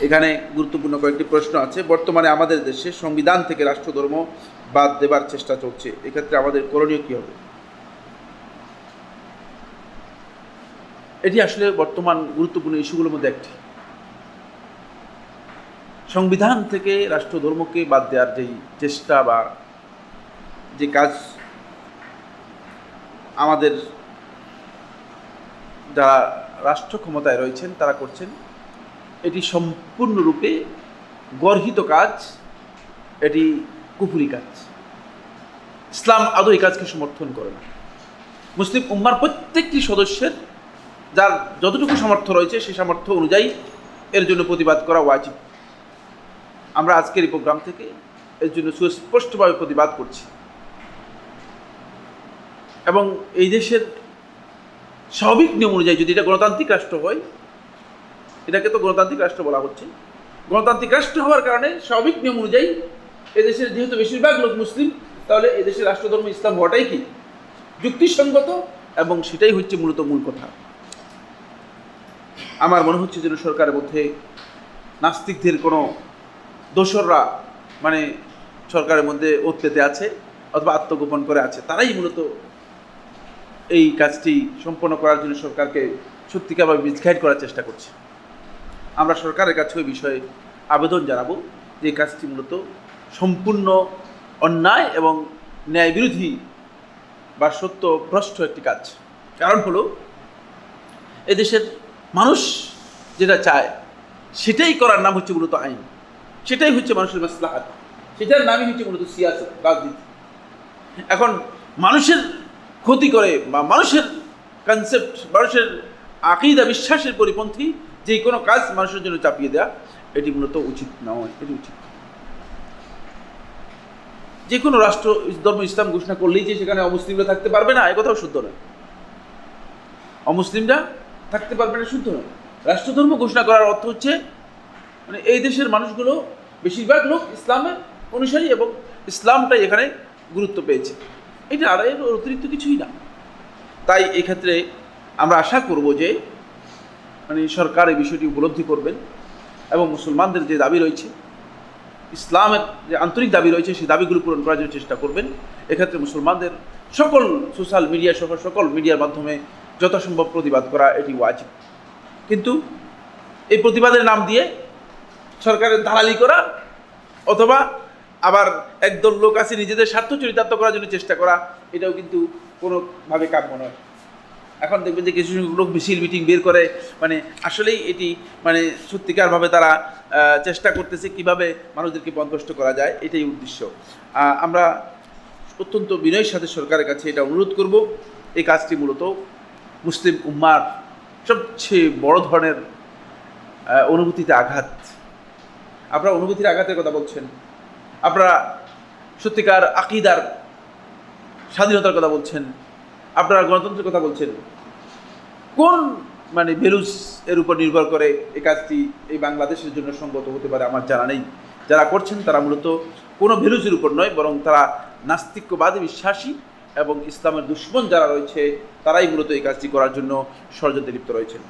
এখানে গুরুত্বপূর্ণ কয়েকটি প্রশ্ন আছে। বর্তমানে আমাদের দেশে সংবিধান থেকে রাষ্ট্রধর্ম বাদ দেবার চেষ্টা চলছে। এক্ষেত্রে আমাদের করণীয় কী হবে? এটি আসলে বর্তমান গুরুত্বপূর্ণ ইস্যুগুলোর মধ্যে একটি। সংবিধান থেকে রাষ্ট্রধর্মকে বাদ দেওয়ার যেই চেষ্টা বা যে কাজ আমাদের যারা রাষ্ট্র ক্ষমতায় রয়েছেন, তারা করছেন এটি সম্পূর্ণরূপে গর্হিত কাজ, এটি কুফুরি কাজ। ইসলাম আদৌ এই কাজকে সমর্থন করে না। মুসলিম উম্মার প্রত্যেকটি সদস্যের যার যতটুকু সামর্থ্য রয়েছে, সেই সামর্থ্য অনুযায়ী এর জন্য প্রতিবাদ করা ওয়াজিব। আমরা আজকের এই প্রোগ্রাম থেকে এর জন্য সুস্পষ্টভাবে প্রতিবাদ করছি। এবং এই দেশের স্বাভাবিক নিয়ম অনুযায়ী যদি এটা গণতান্ত্রিক রাষ্ট্র হয় এটাকে তো গণতান্ত্রিক রাষ্ট্র বলা হচ্ছে। গণতান্ত্রিক রাষ্ট্র হওয়ার কারণে স্বাভাবিক নিয়ম অনুযায়ী এদেশের যেহেতু বেশিরভাগ লোক মুসলিম, তাহলে এদেশের রাষ্ট্রধর্ম ইসলাম হওয়াটাই কি? যুক্তিসঙ্গত এবং সেটাই হচ্ছে মূলত মূল কথা। আমার মনে হচ্ছে যেন সরকারের মধ্যে নাস্তিকদের কোনো দোসররা মানে সরকারের মধ্যে ওত আছে অথবা আত্মগোপন করে আছে, তারাই মূলত এই কাজটি সম্পন্ন করার জন্য সরকারকে সত্যিকারভাবে মিসগাইড করার চেষ্টা করছে। আমরা সরকারের কাছে ওই বিষয়ে আবেদন জানাব যে কাজটি মূলত সম্পূর্ণ অন্যায় এবং ন্যায় বিরোধী বা সত্য ভ্রষ্ট একটি কাজ। কারণ হলো, এদেশের মানুষ যেটা চায়, সেটাই করার নাম হচ্ছে মূলত আইন। সেটাই হচ্ছে মানুষের মাসলাহাত। সেটার নামই হচ্ছে মূলত সিয়াসত, রাজনীতি। এখন মানুষের ক্ষতি করে বা মানুষের কনসেপ্ট মানুষের আকিদা, বিশ্বাসের পরিপন্থী যে কোনো কাজ মানুষের জন্য চাপিয়ে দেওয়া এটি মূলত উচিত নয়, এটি উচিত। যে কোনো রাষ্ট্র ধর্ম, ইসলাম ঘোষণা করলেই যে সেখানে অমুসলিমরা থাকতে পারবে না, এ কথাও শুদ্ধ নয়। অমুসলিমরা থাকতে পারবে না, শুদ্ধ নয়। রাষ্ট্রধর্ম ঘোষণা করার অর্থ হচ্ছে মানে এই দেশের মানুষগুলো বেশিরভাগ লোক ইসলামের অনুসারী এবং ইসলামটাই এখানে গুরুত্ব পেয়েছে। এটা আর অতিরিক্ত কিছুই না। তাই এক্ষেত্রে আমরা আশা করব যে মানে সরকার এই বিষয়টি উপলব্ধি করবেন এবং মুসলমানদের যে দাবি রয়েছে, ইসলামের যে আন্তরিক দাবি রয়েছে, সেই দাবিগুলো পূরণ করার জন্য চেষ্টা করবেন। এক্ষেত্রে মুসলমানদের সকল সোশ্যাল মিডিয়া সহ সকল মিডিয়ার মাধ্যমে যথাসম্ভব প্রতিবাদ করা এটি ওয়াজিব। কিন্তু এই প্রতিবাদের নাম দিয়ে সরকারের দালালি করা অথবা আবার একদল লোক আছে নিজেদের স্বার্থ চরিতার্থ করার জন্য চেষ্টা করা, এটাও কিন্তু কোনোভাবে কাম্য নয়। এখন দেখবেন যে কিছু লোক মিছিল, মিটিং বের করে মানে আসলেই এটি মানে সত্যিকারভাবে তারা চেষ্টা করতেছে কীভাবে মানুষদেরকে বন্ধষ্ট করা যায়, এটাই উদ্দেশ্য। আমরা অত্যন্ত বিনয়ের সাথে সরকারের কাছে এটা অনুরোধ করব, এই কাজটি মূলত মুসলিম উম্মার সবচেয়ে বড় ধরনের অনুভূতিতে আঘাত। আপনারা অনুভূতির আঘাতের কথা বলছেন। আপনারা সত্যিকার আকিদার স্বাধীনতার কথা বলছেন। আপনারা গণতন্ত্রের কথা বলছেন। কোন মানে ভ্যালুস এর উপর নির্ভর করে এই কাজটি এই বাংলাদেশের জন্য সঙ্গত হতে পারে আমার জানা নেই। যারা করছেন তারা মূলত কোনো ভ্যালুসের উপর নয়, বরং তারা নাস্তিক্যবাদী বিশ্বাসী এবং ইসলামের দুশ্মন যারা রয়েছে, তারাই মূলত এই কাজটি করার জন্য ষড়যন্ত্রে লিপ্ত রয়েছেন।